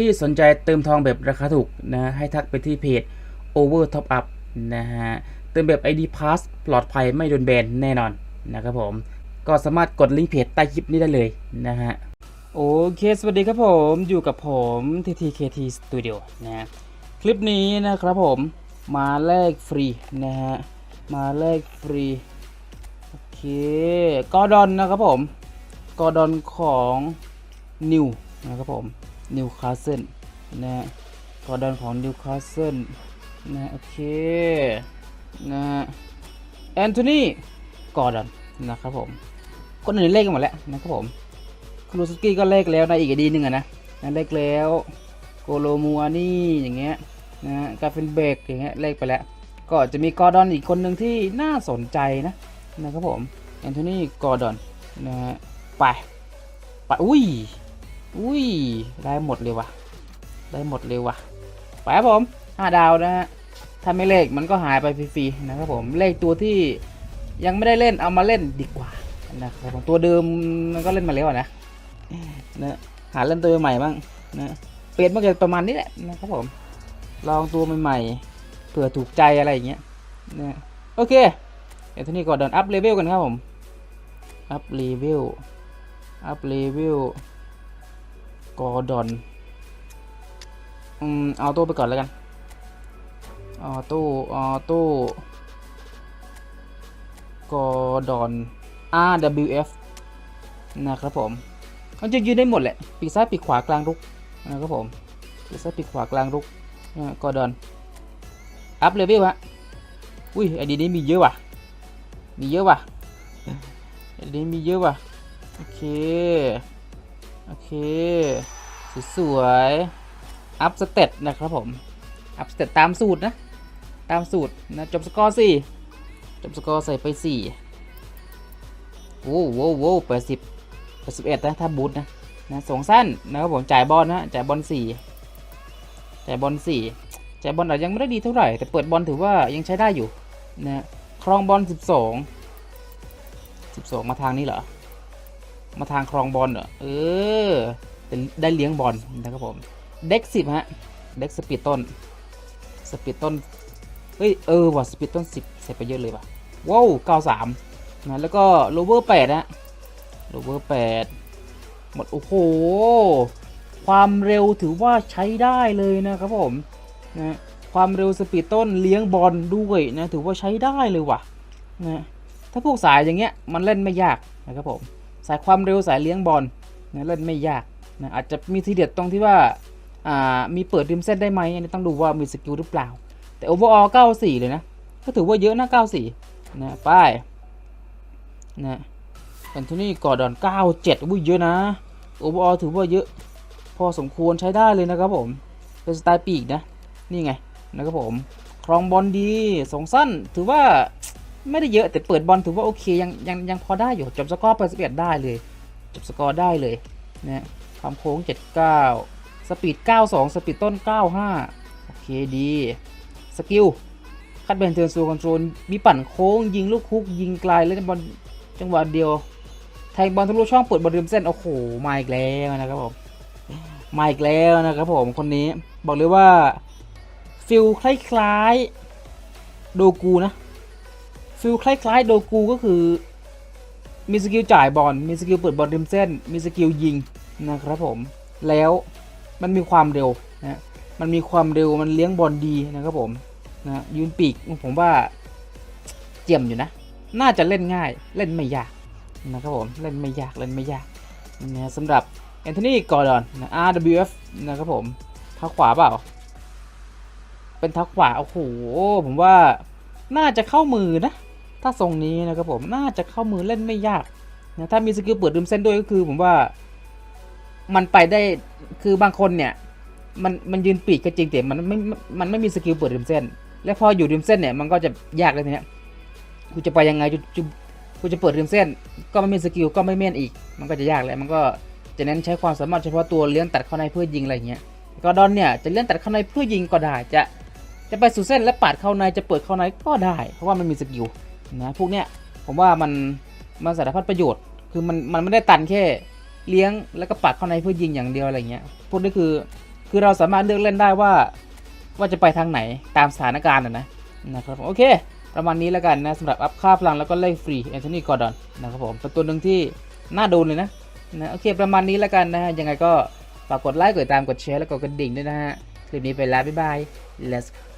ที่สนใจเติมทองแบบราคาถูกนะให้ทักไปที่เพจ Over Top Up นะฮะเติมแบบ ID Pass ปลอดภัยไม่โดนแบนแน่นอนนะครับผมก็สามารถกดลิงก์เพจใต้คลิปนี้ได้เลยนะฮะโอเค สวัสดีครับผมอยู่กับผม TTKT Studio นะฮะคลิปนี้นะครับผมมาแลกฟรีนะฮะมาแลกฟรีโอเคกอดอนนะครับผมกอดอนของนิวนะครับผม นิวคาสเซิลนะฮะกอร์ดอนของนิวคาสเซิลนะโอเคนะแอนโทนีกอร์ดอนนะครับผมคนอื่นเลขกันหมดแล้วนะครับผมครูสกี้ก็เลขแล้วในอีกดีหนึ่งอะนะนะเลขแล้วโกโลมัวนี่อย่างเงี้ยนะกาเฟนเบกอย่างเงี้ยเลขไปแล้ว ก็จะมีกอร์ดอนอีกคนหนึ่งที่น่าสนใจนะนะครับผมแอนโทนีกอร์ดอนนะไปไปอุ้ย อุ้ย ได้หมดเลยว่ะ ได้หมดเลยว่ะ ไปครับผมห้าดาวนะฮะ ถ้าไม่เลขมันก็หายไปฟรีๆนะครับผม เลขตัวที่ยังไม่ได้เล่นเอามาเล่นดีกว่านะครับผมตัวเดิมมันก็เล่นมาแล้วอะนะนะหาเล่นตัวใหม่บ้างนะเปลี่ยนมาเกิดประมาณนี้แหละนะครับผม ลองตัวใหม่ๆเผื่อถูกใจอะไรอย่างเงี้ยนะโอเค เดี๋ยวทีนี้ก่อนเดินอัพเลเวลกันครับผม อัพเลเวล อัพเลเวล กอร์ดอนอืมเอาโต้ไปก่อนแล้วกันออโต้ออโต้กอร์ดอน RWF นะครับผมมันจะยืนได้หมดแหละปีกซ้ายปีกขวากลางรุกนะครับผมปีกซ้ายปีกขวากลางรุกนะกอร์ดอน อัพเลเวลฮะอุ้ยไอดีนี้มีเยอะว่ะ มีเยอะว่ะไอดีนี้มีเยอะว่ะ โอเค โอเค สวยๆอัพสเตตนะครับผม อัพสเตตตามสูตรนะ ตามสูตรนะจบสกอร์สี่จบสกอร์ใส่ไปสี่โว้โว้โว้แปดสิบแปดสิบเอ็ดนะถ้าบูทนะนะสองสั้นนะครับผมจ่ายบอลนะจ่ายบอลสี่จ่ายบอลสี่จ่ายบอลอาจยังไม่ได้ดีเท่าไหร่ แต่เปิดบอลถือว่ายังใช้ได้อยู่นะครองบอล12 12มาทางนี้เหรอ มาทางครองบอลเหรอเออได้เลี้ยงบอลนะครับผม เด็กสิบฮะ เด็กสปีดต้น สปีดต้น เฮ้ย เออว่ะสปีดต้น10ใส่ไปเยอะเลยว่ะ ว้าว93นะแล้วก็โลเวอร์8ฮะโลเวอร์8หมด โอ้โห ความเร็วถือว่าใช้ได้เลยนะครับผมนะความเร็วสปีดต้นเลี้ยงบอลด้วยนะถือว่าใช้ได้เลยว่ะนะถ้าพวกสายอย่างเงี้ยมันเล่นไม่ยากนะครับผม สายความเร็วสายเลี้ยงบอลนะเล่นไม่ยากนะอาจจะมีทีเด็ดตรงที่ว่าามีเปิดริมเส้นได้ไหมอันนี้ต้องดูว่ามีสกิลหรือเปล่า แต่โอเวอร์ออล94 เลยนะ ก็ถือว่าเยอะนะ 94 นะป้ายนะแอนโทนีกอร์ดอน 97อุ้ยเยอะนะโอเวอร์ออลถือว่าเยอะพอสมควรใช้ได้เลยนะครับผม เป็นสไตล์ปีกนะ นี่ไงนะครับผม ครองบอลดีสองสั้นถือว่า ไม่ได้เยอะแต่เปิดบอลถือว่าโอเคยังยังยังพอได้อยู่จบสกอร์เปิดสเปีดได้เลยจบสกอร์ได้เลยนะความโค้ง 79 สปีด 92 สปีดต้น 95 โอเคดี สกิล คัดเบนเทิร์นซูคอนโทรล มีปั่นโค้ง ยิงลูกคุก ยิงไกลเล่นบอลจังหวะเดียว แทงบอลทะลุช่องเปิดบอลริมเส้น โอ้โห มาอีกแล้วนะครับผม มาอีกแล้วนะครับผม คนนี้บอกเลยว่า ฟิลคล้ายๆ โดกูนะ ฟิลคล้ายๆ โดกูก็คือ มีสกิลจ่ายบอล มีสกิลเปิดบอลริมเส้น มีสกิลยิงนะครับผม แล้วมันมีความเร็วนะมันมีความเร็วมันเลี้ยงบอลดีนะครับผมนะยืนปีกผมว่าเจียมอยู่นะ น่าจะเล่นง่ายเล่นไม่ยากนะครับผมเล่นไม่ยากเล่นไม่ยากนะสำหรับแอนโทนีกอร์ดอนนะ RWF นะครับผมเท้าขวาเปล่า เป็นเท้าขวาโอ้โหผมว่าน่าจะเข้ามือนะ ถ้าทรงนี้นะครับผมน่าจะเข้ามือเล่นไม่ยากนะถ้ามีสกิลเปิดริมเส้นด้วยก็คือผมว่ามันไปได้คือบางคนเนี่ย มันมันยืนปีกก็จริงแต่มันไม่มันไม่มีสกิลเปิดริมเส้น และพออยู่ริมเส้นเนี่ยมันก็จะยากเลยทีเนี้ยกูจะไปยังไงจะกูจะเปิดริมเส้น ก็ไม่มีสกิลก็ไม่เม่นอีก มันก็จะยากแหละมันก็จะเน้นใช้ความสามารถเฉพาะตัวเลี้ยงตัดเข้าในเพื่อยิงอะไรอย่างเงี้ยกอดอนเนี่ยจะเลื่อนตัดเข้าในเพื่อยิงก็ได้จะจะไปสู่เส้นและปาดเข้าในจะเปิดเข้าในก็ได้ เพราะว่ามันมีสกิล นะพวกเนี้ยผมว่ามันมันสารพัดประโยชน์ คือมันมันไม่ได้ตันแค่เลี้ยงแล้วก็ปาดเข้าในเพื่อยิงอย่างเดียวอะไรเงี้ยพวกนี้คือคือเราสามารถเลือกเล่นได้ว่า ว่าจะไปทางไหนตามสถานการณ์นะนะครับผมโอเค ประมาณนี้แล้วกันนะสำหรับอัพค่าพลังแล้วก็เล่นฟรีแอนโทนีกอร์ดอนนะครับผมเป็นตัวหนึ่งที่น่าดูเลยนะนะโอเคประมาณนี้แล้วกันนะฮะยังไงก็ฝากกดไลค์กดติดตามกดแชร์แล้วก็กดกระดิ่งด้วยนะฮะคลิปนี้ไปแล้วบ๊ายบาย let's go